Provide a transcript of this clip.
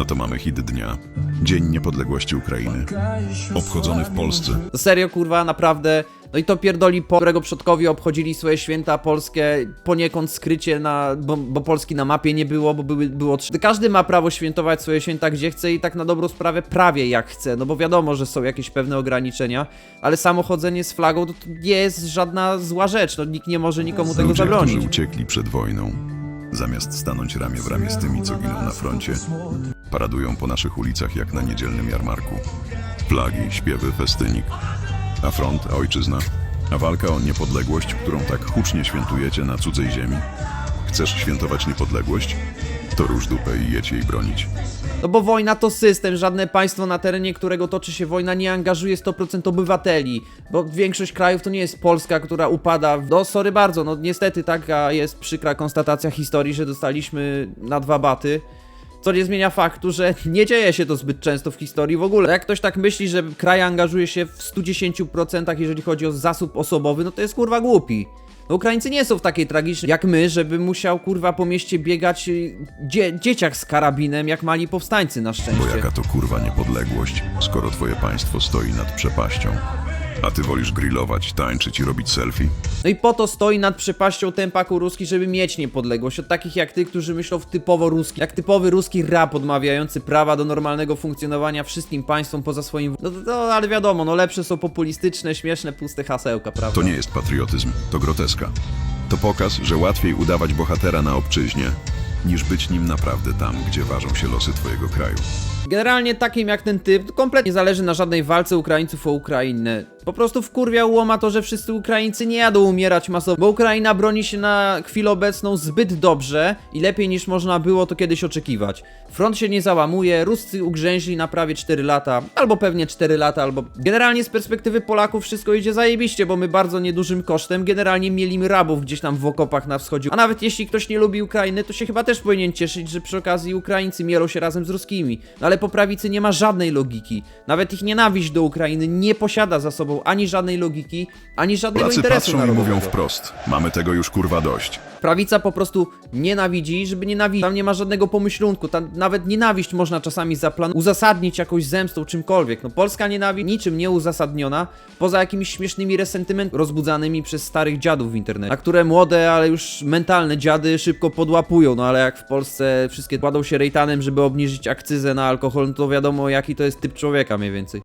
No to mamy hit dnia. Dzień Niepodległości Ukrainy. Obchodzony w Polsce. No Serio, kurwa, naprawdę. No i to pierdoli, po którego przodkowie obchodzili swoje święta polskie poniekąd skrycie, na, bo, bo Polski na mapie nie było, bo były, było trzy. Każdy ma prawo świętować swoje święta gdzie chce i tak na dobrą sprawę prawie jak chce, no bo wiadomo, że są jakieś pewne ograniczenia, ale samo chodzenie z flagą to, to nie jest żadna zła rzecz, no nikt nie może nikomu tego Ludzie, którzy zabronić. uciekli przed wojną, zamiast stanąć ramię w ramię z tymi, co giną na froncie, paradują po naszych ulicach jak na niedzielnym jarmarku. Flagi, śpiewy, festynik. A front, a ojczyzna? A walka o niepodległość, którą tak hucznie świętujecie na cudzej ziemi? Chcesz świętować niepodległość? To róż dupę i jedź jej bronić. No bo wojna to system, żadne państwo na terenie którego toczy się wojna nie angażuje 100% obywateli, bo większość krajów to nie jest Polska, która upada. No sorry bardzo, no niestety taka jest przykra konstatacja historii, że dostaliśmy na dwa baty. Co nie zmienia faktu, że nie dzieje się to zbyt często w historii w ogóle. Jak ktoś tak myśli, że kraj angażuje się w 110% jeżeli chodzi o zasób osobowy, no to jest kurwa głupi. No Ukraińcy nie są w takiej tragicznej jak my, żeby musiał kurwa po mieście biegać y, dzie dzieciak z karabinem, jak mali powstańcy na Bo szczęście. jaka to kurwa niepodległość, skoro twoje państwo stoi nad przepaścią? A ty wolisz grillować, tańczyć i robić selfie? No i po to stoi nad przepaścią tempaku ruski, żeby mieć niepodległość od takich jak ty, którzy myślą w typowo ruski, jak typowy ruski rap odmawiający prawa do normalnego funkcjonowania wszystkim państwom poza swoim... No to ale wiadomo, no lepsze są populistyczne, śmieszne, puste hasełka, prawda? To nie jest patriotyzm, to groteska. To pokaz, że łatwiej udawać bohatera na obczyźnie, niż być nim naprawdę tam, gdzie ważą się losy twojego kraju. Generalnie takim jak ten typ, kompletnie nie zależy na żadnej walce Ukraińców o Ukrainę. Po prostu wkurwia łoma to, że wszyscy Ukraińcy nie jadą umierać masowo, bo Ukraina broni się na chwilę obecną zbyt dobrze i lepiej niż można było to kiedyś oczekiwać. Front się nie załamuje, Ruscy ugrzęźli na prawie 4 lata, albo pewnie 4 lata, albo... Generalnie z perspektywy Polaków wszystko idzie zajebiście, bo my bardzo niedużym kosztem generalnie mielimy rabów gdzieś tam w okopach na wschodzie. A nawet jeśli ktoś nie lubi Ukrainy, to się chyba też powinien cieszyć, że przy okazji Ukraińcy mielą się razem z Ruskimi. No ale po prawicy nie ma żadnej logiki. Nawet ich nienawiść do Ukrainy nie posiada za sobą ani żadnej logiki, ani żadnego Polacy interesu patrzą i narodowego. mówią wprost, mamy tego już kurwa dość. Prawica po prostu nienawidzi, żeby nienawidzić. Tam nie ma żadnego pomyślunku. Tam nawet nienawiść można czasami uzasadnić jakąś zemstą, czymkolwiek. No polska nienawiść niczym nie uzasadniona, poza jakimiś śmiesznymi resentymentami rozbudzanymi przez starych dziadów w internecie, na które młode, ale już mentalne dziady szybko podłapują. No ale jak w Polsce wszystkie kładą się rejtanem, żeby obniżyć akcyzę na alkohol, no to wiadomo jaki to jest typ człowieka mniej więcej.